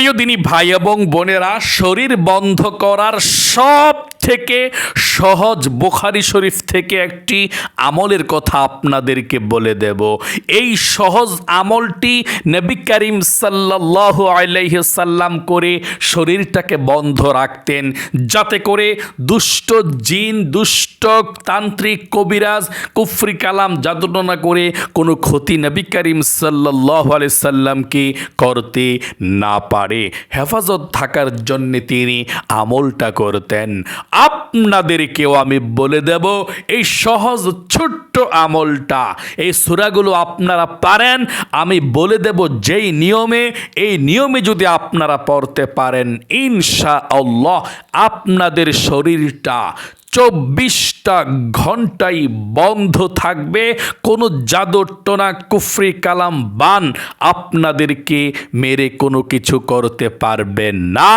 প্রিয় দিনী ভাই এবং বোনেরা শরীর বন্ধ করার সব থেকে সহজ বোখারি শরীফ থেকে একটি আমলের কথা আপনাদেরকে বলে দেব। এই সহজ আমলটি নবী করিম সাল্লাহ আলাইসাল্লাম করে শরীরটাকে বন্ধ রাখতেন, যাতে করে দুষ্ট জিন, দুষ্ট তান্ত্রিক কবিরাজ, কুফরি কালাম জাদুটনা করে কোনো ক্ষতি নবী করিম সাল্লাহ সাল্লামকে করতে না পারে। হেফাজত থাকার জন্য তিনি আমলটা করতেন। আপনাদেরকেও আমি বলে দেব এই সহজ, ছোট্ট আমলটা, এই সুরাগুলো আপনারা পারেন। আমি বলে দেব যেই নিয়মে, এই নিয়মে যদি আপনারা পড়তে পারেন ইনশা আল্লাহ আপনাদের শরীরটা চব্বিশটা ঘন্টাই বন্ধ থাকবে। কোনো জাদর টোনা কুফরি কালাম বান আপনাদেরকে মেরে কোনো কিছু করতে পারবে না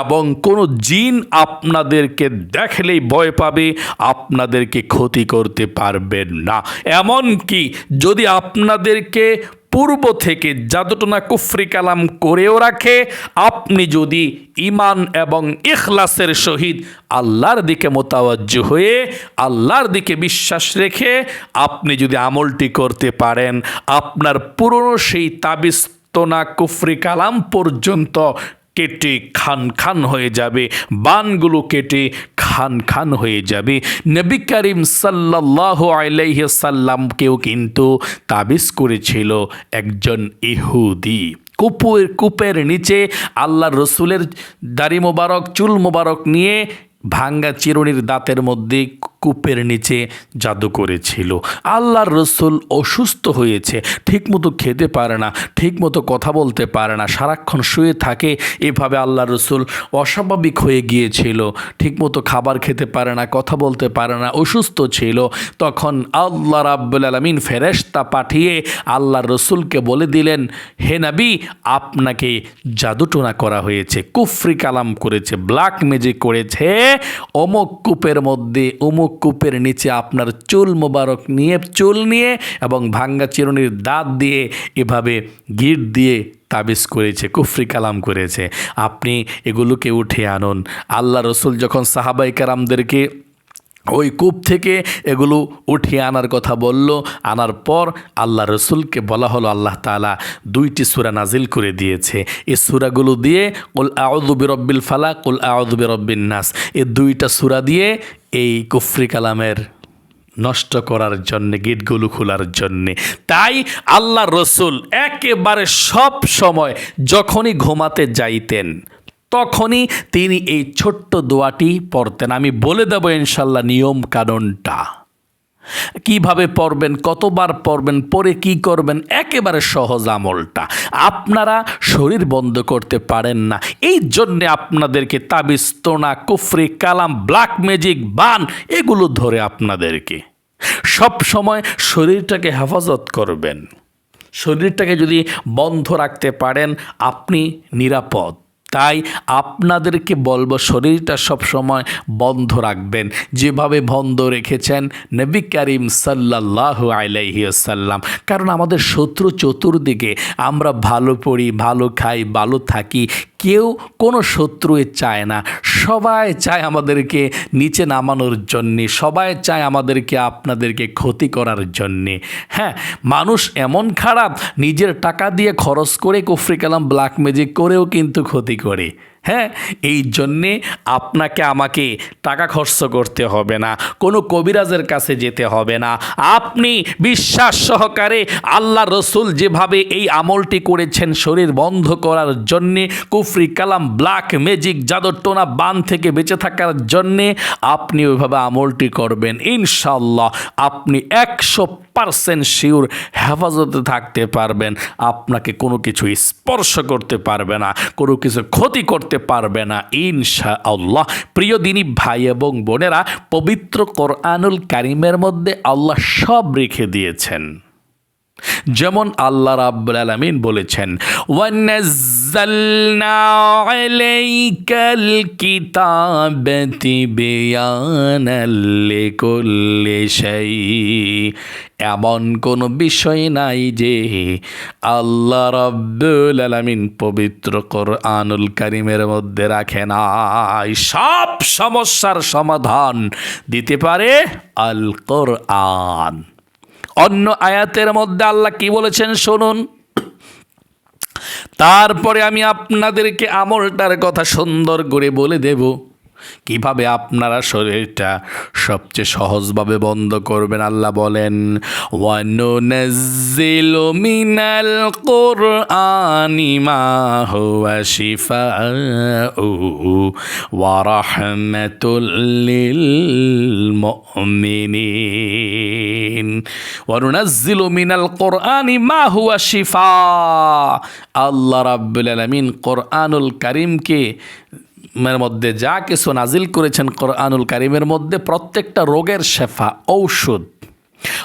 এবং কোনো জিন আপনাদেরকে দেখলেই ভয় পাবে, আপনাদেরকে ক্ষতি করতে পারবেন না। এমনকি যদি আপনাদেরকে পূর্ব থেকে জাদুটনা কুফরি কালাম করেও রাখে। আপনি যদি ইমান এবং ইখলাসের সহিত আল্লাহর দিকে মোতাবজ্জ হয়ে আল্লাহর দিকে বিশ্বাস রেখে আপনি যদি আমলটি করতে পারেন, আপনার পুরনো সেই তাবিস্তনা কুফরি কালাম পর্যন্ত কেটে খান খান হয়ে যাবে, বানগুলো কেটে খান খান হয়ে যাবে। নবী করিম সাল্লাহ আলাইহি কিন্তু তাবিজ করেছিল একজন ইহুদি। কুপুর কূপের নিচে আল্লাহ রসুলের দাড়ি মোবারক, চুল মোবারক নিয়ে ভাঙ্গা চিরুনির দাঁতের মধ্যে কূপের নিচে জাদু করেছিল। আল্লাহর রসুল অসুস্থ হয়েছে, ঠিকমতো খেতে পারে না, ঠিকমতো কথা বলতে পারে না, সারাক্ষণ শুয়ে থাকে, এভাবে আল্লাহ রসুল অস্বাভাবিক হয়ে গিয়েছিল। ঠিকমতো খাবার খেতে পারে না, কথা বলতে পারে না, অসুস্থ ছিল। তখন আল্লাহ রাব্বুল আলমিন ফেরেশতা পাঠিয়ে আল্লাহ রসুলকে বলে দিলেন, হে নাবি, আপনাকে জাদুটোনা করা হয়েছে, কুফরি কালাম করেছে ব্ল্যাক ম্যাজিক করেছে। অমুক কূপের মধ্যে, অমুক কূপের নিচে আপনার চুল মোবারক নিয়ে, চুল নিয়ে এবং ভাঙ্গা চিরুনির দাঁত দিয়ে এভাবে গিট দিয়ে তাবিজ করেছে, কুফরি কালাম করেছে। আপনি এগুলোকে উঠে আনুন। আল্লাহ রসুল যখন সাহাবাই কারামদেরকে ওই কূপ থেকে এগুলো উঠিয়ে আনার কথা বলল। আনার পর আল্লাহ রসুলকে বলা হলো, আল্লাহ তালা দুইটি সুরা নাজিল করে দিয়েছে। এই সুরাগুলো দিয়ে কুল আউদুবি রব্বিল ফালা কুল আউদুবি রব্বিন নাস। এই দুইটা সুরা দিয়ে এই কুফরি কালামের নষ্ট করার জন্যে, গেটগুলো খোলার জন্যে। তাই আল্লাহ রসুল একেবারে সব সময় যখনই ঘুমাতে যাইতেন তখনই তিনি এই ছোট্ট দোয়াটি পড়তেন। আমি বলে দেব ইনশাল্লাহ নিয়ম কানুনটা। কীভাবে পড়বেন, কতবার পড়বেন, পরে কি করবেন, একেবারে সহজ আমলটা। আপনারা শরীর বন্ধ করতে পারেন না। এই জন্যে আপনাদেরকে তাবিজ, তোনা, কুফরি, কালাম ব্ল্যাক ম্যাজিক বান এগুলো ধরে আপনাদেরকে। সব সময় শরীরটাকে হেফাজত করবেন। শরীরটাকে যদি বন্ধ রাখতে পারেন, আপনি নিরাপদ। তাই আপনাদেরকে বলব, শরীরটা সবসময় বন্ধ রাখবেন। যেভাবে বন্ধ রেখেছেন নবী করিম সাল্লাহ আলাইসাল্লাম কারণ আমাদের শত্রু চতুর্দিকে আমরা ভালো পড়ি, ভালো খাই, ভালো থাকি। কেউ কোনো শত্রুয়ে চায় না। সবাই চায় আমাদেরকে নিচে নামানোর জন্যে, সবাই চায় আমাদেরকে, আপনাদেরকে ক্ষতি করার জন্যে। হ্যাঁ মানুষ এমন খারাপ, নিজের টাকা দিয়ে খরচ করে কুফরি কালাম ব্ল্যাক ম্যাজিক করেও কিন্তু ক্ষতি করে। হ্যাঁ এই জন্যে আপনাকে আমাকে টাকা খরচ করতে হবে না, কোনো কবিরাজের কাছে যেতে হবে না। আপনি বিশ্বাস সহকারে আল্লাহ রসুল যেভাবে এই আমলটি করেছেন শরীর বন্ধ করার জন্যে, কুফরি কালাম, ব্ল্যাক ম্যাজিক, জাদর টোনা, বান থেকে বেঁচে থাকার জন্যে আপনি ওইভাবে আমলটি করবেন। ইনশাল্লাহ আপনি একশো পারসেন্ট শিওর হেফাজতে থাকতে পারবেন। আপনাকে কোনো কিছু স্পর্শ করতে পারবে না, কোনো কিছু ক্ষতি করতে পারবে না ইনশা আল্লাহ প্রিয় দিনী ভাই এবং বোনেরা, পবিত্র কোরআনুল কারিমের মধ্যে আল্লাহ সব রেখে দিয়েছেন। যেমন আল্লাহ রাব্বুল আলমিন বলেছেন, ওয়ান্নাজ নাজ্জালনা আলাইকাল কিতাবা তিবয়ানাল লিকুল্লি শাই এমন কোনো বিষয় নাই যে আল্লাহ রব্বুল আলামিন পবিত্র কোরআনুল কারিমের মধ্যে রাখে নাই। সব সমস্যার সমাধান দিতে পারে আল কোরআন অন্য আয়াতের মধ্যে আল্লাহ কি বলেছেন শুনুন? তারপরে আমি আপনাদেরকে আমলটার কথা সুন্দর করে বলে দেব। কীভাবে আপনারা শরীরটা সবচেয়ে সহজভাবে বন্ধ করবেন? আল্লাহ বলেন, ওয়ানুনাজ্জিলু মিনাল কুরআনি কুরআনি মা হুয়া শিফা। আল্লাহ রাব্বুল আলামিন কোরআনুল কারীমকে মধ্যে যা কিছু নাজিল করেছেন কোরআনুল কারিমের মধ্যে প্রত্যেকটা রোগের শেফা, ঔষধ।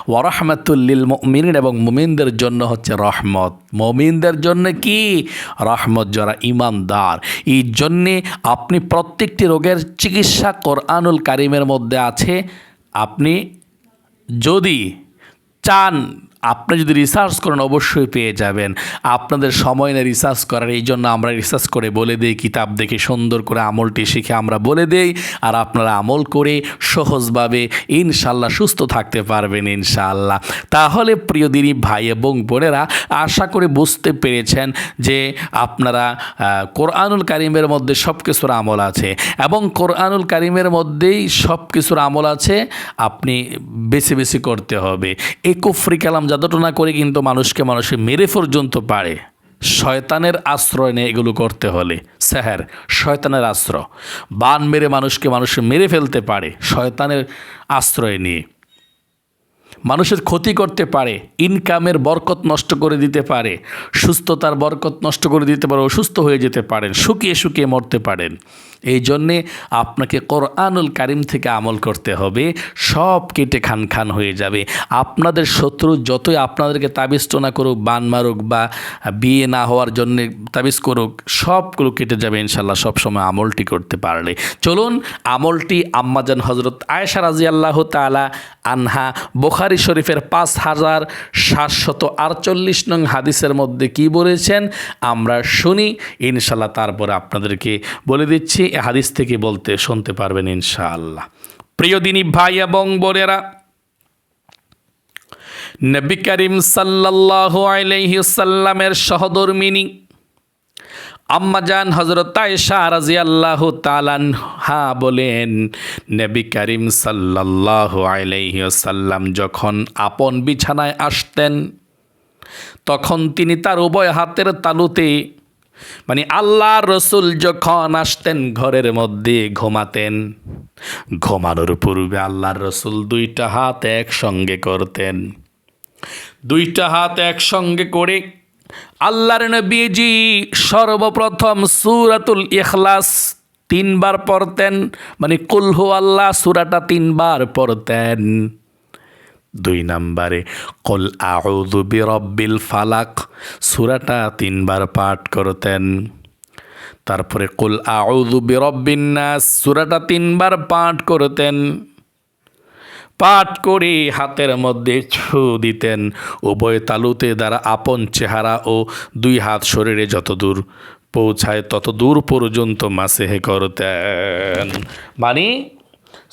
ওয়ারহমাতুল্লিল মমিন এবং মুমিনদের জন্য হচ্ছে রহমত। মমিনদের জন্য কি? রহমত যারা ইমানদার এই জন্যে আপনি প্রত্যেকটি রোগের চিকিৎসা কোরআনুল কারিমের মধ্যে আছে। আপনি যদি চান আপনি যদি রিসার্চ করেন, অবশ্যই পেয়ে যাবেন। আপনাদের সময় না রিসার্চ করার এই জন্য আমরা রিসার্চ করে বলে দিই, কিতাব দেখে সুন্দর করে আমলটি শিখে আমরা বলে দেই, আর আপনারা আমল করে সহজভাবে ইনশাল্লাহ সুস্থ থাকতে পারবেন ইনশাআল্লাহ। তাহলে প্রিয় দিনী ভাই এবং বোনেরা, আশা করে বুঝতে পেরেছেন যে আপনারা কোরআনুল কারিমের মধ্যে সব কিছুর আমল আছে এবং কোরআনুল কারিমের মধ্যেই সব কিছুর আমল আছে, আপনি বেছে বেছে করতে হবে। এই কুফরি কালাম যাদটনা করে কিন্তু মানুষকে মানুষে মেরে পর্যন্ত পারে। শয়তানের আশ্রয় নিয়ে এগুলো করতে হলে। স্যার, শয়তানের আশ্রয়। বান মেরে মানুষকে মানুষে মেরে ফেলতে পারে শয়তানের আশ্রয় নিয়ে। মানুষের ক্ষতি করতে পারে, ইনকামের বরকত নষ্ট করে দিতে পারে, সুস্থতার বরকত নষ্ট করে দিতে পারে, অসুস্থ হয়ে যেতে পারেন, শুকিয়ে শুকিয়ে মরতে পারেন। এই জন্যে আপনাকে কোরআনুল কারিম থেকে আমল করতে হবে। সব কেটে খান খান হয়ে যাবে। আপনাদের শত্রু যতই আপনাদেরকে তাবিজ টোনা করুক, বান মারুক বা বিয়ে না হওয়ার জন্য তাবিজ করুক, সবগুলো কেটে যাবে ইনশাল্লাহ সবসময় আমলটি করতে পারলে। চলুন, আমলটি আম্মাজান হজরত আয়েশা রাজি আল্লাহ তালা আনহা, বোখারি শরীফের পাঁচ হাজার সাতশত আটচল্লিশ নং হাদিসের মধ্যে কি বলেছেন? আমরা শুনি, ইনশাল্লাহ তারপরে আপনাদেরকে বলে দিচ্ছি। এ হাদিস থেকে বলতে, শুনতে পারবেন ইনশাআল্লাহ। প্রিয় দিনী ভাই এবং বোনেরা, নবী করিম সাল্লাল্লাহু আলাইহি সাল্লামের সহধর্মিনী আম্মাজান হজরত আয়েশা রাজিয়াল্লাহু তালান হা বলেন, নবী করিম সাল্লাল্লাহু আলাইহি সাল্লাম যখন আপন বিছানায় আসতেন, তখন তিনি তার উভয় হাতের তালুতে মানে আল্লাহ রসুল যখন আসতেন ঘরের মধ্যে ঘুমাতেন, ঘুমানোর পূর্বে আল্লাহর রসুল দুইটা হাত একসঙ্গে করতেন। দুইটা হাত একসঙ্গে করে আল্লাহর নবীজি সর্বপ্রথম সুরাতুল ইখলাস তিনবার পড়তেন মানে কুলহু আল্লাহ সুরাটা তিনবার পড়তেন। দুই নাম্বারে, কল আউযু বিরব্বিল ফালাক সুরাটা তিনবার পাঠ করতেন। তারপরে, কুল আউযু বিরব্বিন নাস সুরাটা তিনবার পাঠ করতেন। পাঠ করে হাতের মধ্যে ছু দিতেন। উভয় তালুতে দ্বারা আপন চেহারা ও দুই হাত শরীরে যত দূর পৌঁছায় তত দূর পর্যন্ত মাসেহে করতেন। মানে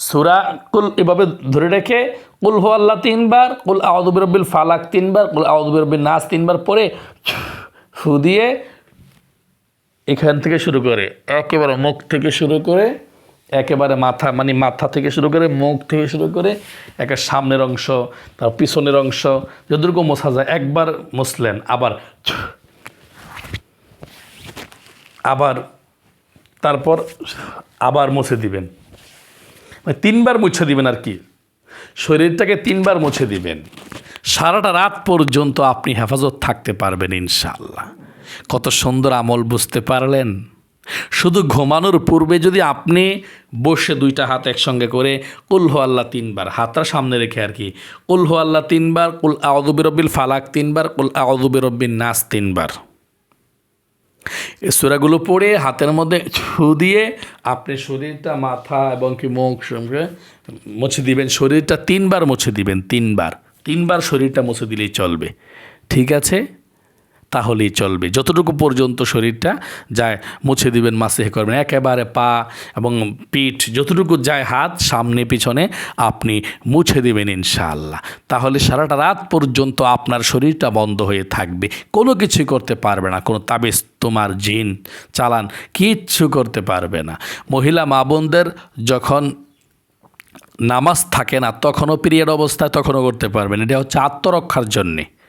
সুরা কুল এভাবে ধরে রেখে, কুল হো আল্লাহ তিনবার, কুল আউদুবিরবিল ফালাক তিনবার, কুল আউদুবিরবিল নাস তিনবার পরে ফু দিয়ে এখান থেকে শুরু করে, একেবারে মুখ থেকে শুরু করে, একেবারে মাথা মানে মাথা থেকে শুরু করে, মুখ থেকে শুরু করে, একে সামনের অংশ, তার পিছনের অংশ, যতটুকু মোছা যায়, একবার মুসলেন আবার আবার, তারপর আবার মুছে দিবেন। মানে তিনবার মুছে দিবেন আর কি। শরীরটাকে তিনবার মুছে দিবেন। সারাটা রাত পর্যন্ত আপনি হেফাজত থাকতে পারবেন ইনশাআল্লাহ। কত সুন্দর আমল বুঝতে পারলেন? শুধু ঘুমানোর পূর্বে যদি আপনি বসে দুইটা হাত একসঙ্গে করে কুলহ আল্লাহ তিনবার, হাতটা সামনে রেখে আর কি কুলহ আল্লাহ তিনবার, কুল আউদুবিরব্বিল ফালাক তিনবার, কুল আউদুবিরব্বিন নাস তিনবার। এই সুরাগুলো পড়ে হাতের মধ্যে ছু দিয়ে আপনি শরীরটা, মাথা এবং কি মুখ সঙ্গে মুছে দিবেন। শরীরটা তিনবার মুছে দিবেন, তিনবার। তিনবার শরীরটা মুছে দিলেই চলবে। ঠিক আছে? তাহলেই চলবে। যতটুকু পর্যন্ত শরীরটা যায়, মুছে দিবেন মাসে করবেন। একেবারে পা এবং পিঠ যতটুকু যায়, হাত সামনে, পিছনে আপনি মুছে দিবেন ইনশাআল্লাহ। তাহলে সারাটা রাত পর্যন্ত আপনার শরীরটা বন্ধ হয়ে থাকবে। কোনো কিছুই করতে পারবে না। কোনো তাবিজ তোমার জিন, চালান কিচ্ছু করতে পারবে না। মহিলা মা বোনদের যখন নামাজ থাকে না, তখনও পিরিয়ড অবস্থায় তখনও করতে পারবেন। এটা হচ্ছে আত্মরক্ষার জন্যে।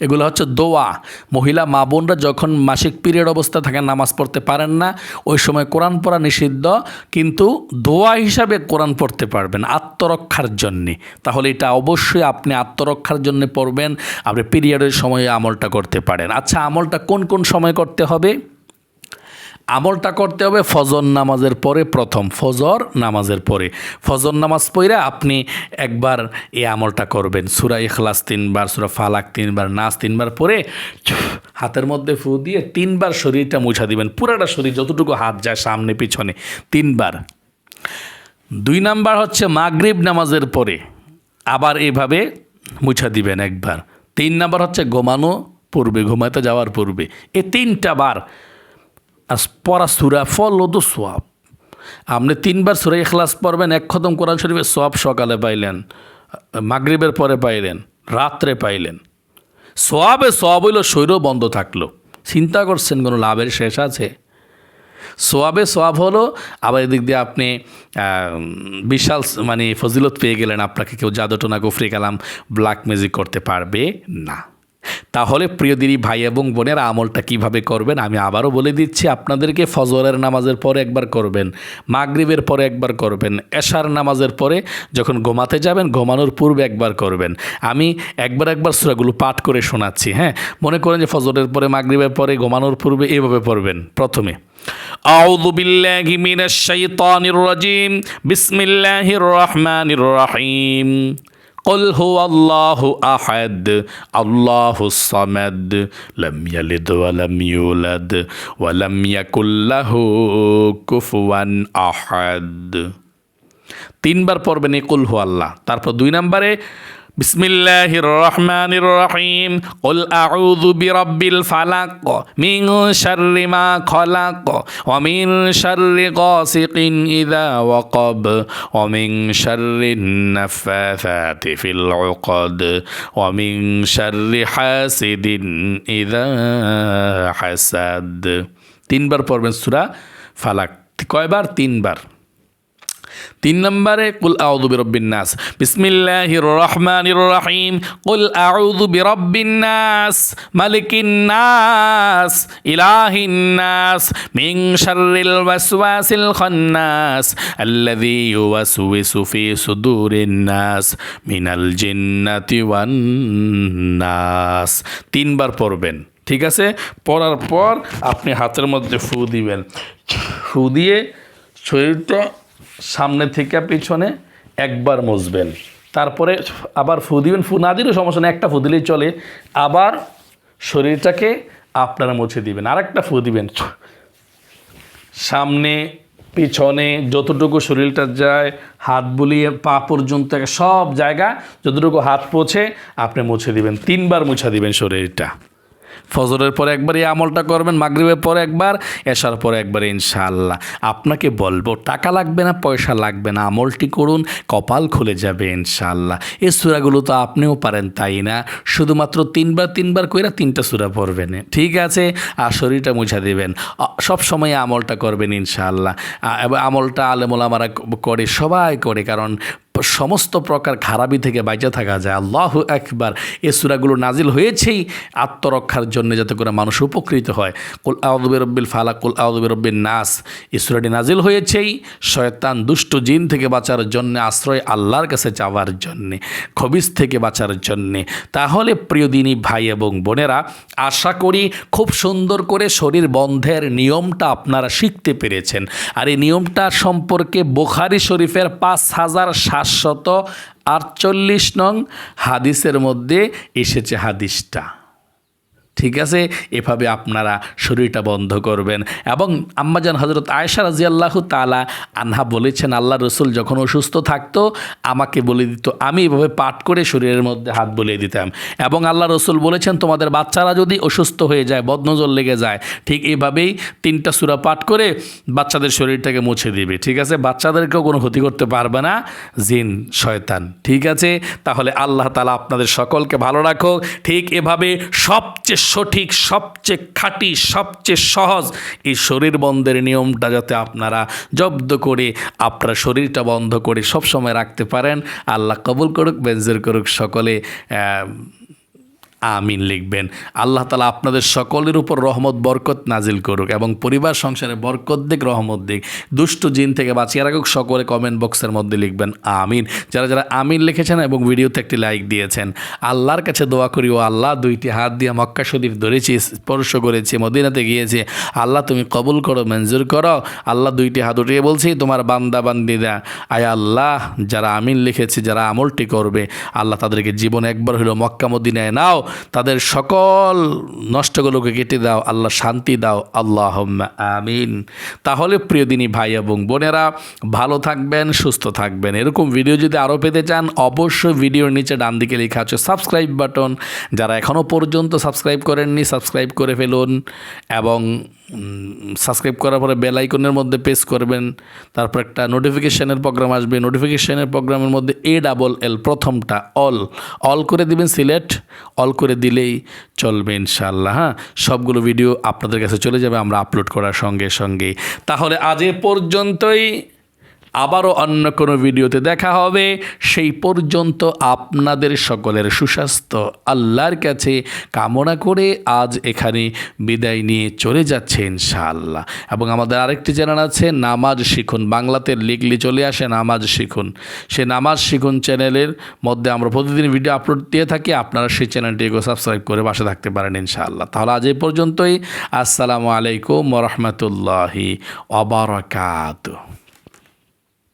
এগুলো হচ্ছে দোয়া। মহিলা, মা বোনরা যখন মাসিক পিরিয়ড অবস্থা থাকে, নামাজ পড়তে পারেন না, ওই সময় কোরআন পড়া নিষিদ্ধ, কিন্তু দোয়া হিসাবে কোরআন পড়তে পারবেন আত্মরক্ষার জন্যে। তাহলে এটা অবশ্যই আপনি আত্মরক্ষার জন্য পড়বেন, আপনি পিরিয়ডের সময়ে আমলটা করতে পারেন। আচ্ছা আমলটা কোন কোন সময় করতে হবে? আমলটা করতে হবে ফজর নামাজের পরে প্রথম, ফজর নামাজের পরে। ফজর নামাজ পড়ে আপনি একবার এই আমলটা করবেন। সুরা ইখলাস তিনবার, সুরা ফালাক তিনবার, নাচ তিনবার পরে হাতের মধ্যে ফু দিয়ে তিনবার শরীরটা মুছা দিবেন। পুরাটা শরীর যতটুকু হাত যায় সামনে, পিছনে, তিনবার। দুই নাম্বার হচ্ছে মাগরিব নামাজের পরে আবার এভাবে মুছা দিবেন একবার। তিন নাম্বার হচ্ছে ঘুমানো পূর্বে ঘুমাতে যাওয়ার পূর্বে। এ তিনটা বার আর পড়া সুরা ফল তো সোয়াব। আপনি তিনবার সুরা ইখলাস পড়বেন, এক খতম কোরআন শরীফের সব সকালে পাইলেন, মাগরিবের পরে পাইলেন, রাত্রে পাইলেন। সোয়াবে সোয়াব হইল শরীরও বন্ধ থাকল। চিন্তা করছেন কোনো লাভের শেষ আছে? সোয়াবে সোয়াব হলো, আবার এদিক দিয়ে আপনি বিশাল মানে ফজিলত পেয়ে গেলেন, আপনাকে কেউ জাদুটোনা গুফরি কালাম ব্ল্যাক ম্যাজিক করতে পারবে না। তাহলে প্রিয় দিদি ভাই এবং বোনেরা আমলটা কিভাবে করবেন আমি আবারও বলে দিচ্ছি আপনাদেরকে ফজরের নামাজের পরে একবার করবেন মাগরিবের পরে একবার করবেন এশার নামাজের পরে যখন ঘুমাতে যাবেন ঘুমানোর পূর্বে একবার করবেন আমি একবার একবার সুরাগুলো পাঠ করে শোনাচ্ছি হ্যাঁ মনে করেন যে ফজরের পরে মাগরিবের পরে ঘুমানোর পূর্বে এইভাবে পড়বেন প্রথমে أعوذ بالله من الشيطان الرجيم بسم الله الرحمن الرحيم قل هو الله أحد الله الصمد لم يلد ولم يولد ولم يكن له كفوا أحد তিনবার পড়বেন এই কুল হু আল্লাহ তারপর দুই নম্বরে বিসমিল্লাহির রহমানির রহিম কুল আউযু বিরাব্বিল ফালাক মিন শাররি মা খলাক ওয়া মিন শাররি গাসিকিন ইযা ওয়াকাব ওয়া মিন শাররিন নাফাসাতি ফিল উকাদ ওয়া মিন শাররি হাসিদিন ইযা হাসাদ তিনবার পড়বেন সূরা ফালাক। কয়বার? তিনবার। তিন নম্বরে, কুল আউযু বিরব্বিন নাস। বিসমিল্লাহির রহমানির রহিম। কুল আউদু বিরব্বিন নাস। মালিকিন নাস। ইলাহিন নাস। মিন শাররিল ওয়াসওয়াসিল খান্নাস। আল্লাযী ইউওয়াসওয়িসু ফি সুদুরিন মিনাল জিন্নাতি ওয়ান নাস তিনবার পড়বেন, ঠিক আছে? পড়ার পর আপনি হাতের মধ্যে ফু দিবেন। ফু দিয়ে শরীরটা সামনে থেকে পিছনে একবার মুছবেন তারপরে আবার ফু দিবেন, ফু না দিলেও সমস্যা নেই, একটা ফু দিলেই চলে। আবার শরীরটাকে আপনারা মুছে দিবেন, আরেকটা ফু দিবেন। সামনে, পিছনে, যতটুকু শরীরটা যায়, হাত বুলিয়ে পা পর্যন্ত সব জায়গা, যতটুকু হাত পৌঁছে, আপনি মুছে দিবেন। তিনবার মুছে দিবেন শরীরটা। ফজরের পরে একবার এই আমলটা করবেন, মাগরিবের পরে একবার এসার পরে একবার, ইনশাআল্লাহ। আপনাকে বলব, টাকা লাগবে না, পয়সা লাগবে না, আমলটি করুন, কপাল খুলে যাবে, ইনশাআল্লাহ। এই সুরাগুলো তো আপনিও পারেন, তাই না? শুধুমাত্র তিনবার তিনবার কইরা তিনটা সুরা পড়বেন। ঠিক আছে? আর শরীরটা মুছা দেবেন। সব সময় আমলটা করবেন, ইনশাআল্লাহ। আ- এবং আমলটা আলেমোলামারা করে, সবাই করে, কারণ সমস্ত প্রকার খারাপি থেকে বাইচে থাকা যায়। আল্লাহ একবার এ সুরাগুলো নাজিল হয়েছেই আত্মরক্ষার জন্য যাতে করে মানুষ উপকৃত হয়। কুল আউদুবে রব্বিল ফালাক, কুল আউদুবে রব্বিল নাস। এই সুরাটি নাজিল হয়েছেই শয়তান দুষ্ট জিন থেকে বাঁচার জন্য, আশ্রয় আল্লাহর কাছে চাওয়ার জন্যে, খবিস থেকে বাঁচার জন্যে। তাহলে প্রিয় দিনী ভাই এবং বোনেরা, আশা করি খুব সুন্দর করে শরীর বন্ধের নিয়মটা আপনারা শিখতে পেরেছেন। আর এই নিয়মটা সম্পর্কে বোখারি শরীফের পাঁচ হাজার সাতশত আটচল্লিশ নং হাদিসের মধ্যে এসেছে হাদিসটা। ঠিক আছে? এভাবে আপনারা শরীরটা বন্ধ করবেন। এবং আম্মাজান হজরত আয়েশা রাজিয়াল্লাহু তালা আনহা বলেছেন আল্লাহ রসুল যখন অসুস্থ থাকতো, আমাকে বলে দিত। আমি এভাবে পাঠ করে শরীরের মধ্যে হাত বলিয়ে দিতাম। এবং আল্লাহ রসুল বলেছেন, তোমাদের বাচ্চারা যদি অসুস্থ হয়ে যায়, বদনজর লেগে যায়, ঠিক এভাবেই তিনটা সুরা পাঠ করে বাচ্চাদের শরীরটাকে মুছে দিবে। ঠিক আছে? বাচ্চাদেরকেও কোনো ক্ষতি করতে পারবে না, জিন, শয়তান। ঠিক আছে? তাহলে আল্লাহ তালা আপনাদের সকলকে ভালো রাখো ঠিক এভাবে সবচেয়ে সঠিক সবচেয়ে খাঁটি, সবচেয়ে সহজ। এই শরীর বন্ধের নিয়মটা যাতে আপনারা জব্দ করে, আপনার শরীরটা বন্ধ করে সবসময় রাখতে পারেন। আল্লাহ কবুল করুক বেঞ্জের করুক সকলে আমিন লিখবেন। আল্লাহ তালা আপনাদের সকলের উপর রহমত, বরকত নাজিল করুক এবং পরিবার, সংসারে বরকত দিক, রহমত দিক। দুষ্ট জিন থেকে বাঁচিয়ে রাখুক, সকলে কমেন্ট বক্সের মধ্যে লিখবেন, আমিন। যারা যারা আমিন লিখেছেন এবং ভিডিওতে একটি লাইক দিয়েছেন, আল্লাহর কাছে দোয়া করি, ও আল্লাহ দুইটি হাত দিয়ে মক্কা শরীফ ধরেছি, স্পর্শ করেছি, মদিনাতে গিয়েছি। আল্লাহ তুমি কবুল করো, মঞ্জুর করো। আল্লাহ দুইটি হাত উঠিয়ে বলছি, তোমার বান্দা বান্দিরা আয় আল্লাহ, যারা আমিন লিখেছে, যারা আমলটি করবে, আল্লাহ তাদেরকে জীবনে একবার হলো মক্কা, মদিনায় নাও। তাদের সকল নষ্টগুলোকে কেটে দাও, আল্লাহ শান্তি দাও। আল্লাহ আমিন। তাহলে প্রিয় দিনী ভাই এবং বোনেরা, ভালো থাকবেন, সুস্থ থাকবেন। এরকম ভিডিও যদি আরও পেতে চান, অবশ্যই ভিডিওর নিচে ডান দিকে লেখা আছে সাবস্ক্রাইব বাটন যারা এখনও পর্যন্ত সাবস্ক্রাইব করেননি সাবস্ক্রাইব করে ফেলুন এবং সাবস্ক্রাইব করার পরে বেল আইকনের মধ্যে পেস করবেন, তারপর একটা নোটিফিকেশানের প্রোগ্রাম আসবে। নোটিফিকেশানের প্রোগ্রামের মধ্যে এ ডাবল এল প্রথমটা অল অল করে দিবেন সিলেক্ট অল করে দিলেই চলবে ইনশাল্লাহ হ্যাঁ? সবগুলো ভিডিও আপনাদের কাছে চলে যাবে, আমরা আপলোড করার সঙ্গে সঙ্গে তাহলে আজ এ পর্যন্তই। আবারও অন্য কোনো ভিডিওতে দেখা হবে। সেই পর্যন্ত আপনাদের সকলের সুস্বাস্থ্য, আল্লাহর কাছে কামনা করে আজ এখানে বিদায় নিয়ে চলে যাচ্ছে ইনশাআল্লাহ। এবং আমাদের আরেকটি চ্যানেল আছে, নামাজ শিখুন। বাংলাতে লিখলে চলে আসে নামাজ শিখুন। সে নামাজ শিখুন চ্যানেলের মধ্যে আমরা প্রতিদিন ভিডিও আপলোড দিয়ে থাকি, আপনারা সেই চ্যানেলটিকে সাবস্ক্রাইব করে বাসা থাকতে পারেন ইনশাআল্লাহ। তাহলে আজ এই পর্যন্তই। আসসালামু আলাইকুম রহমতুল্লাহি অবরাকাত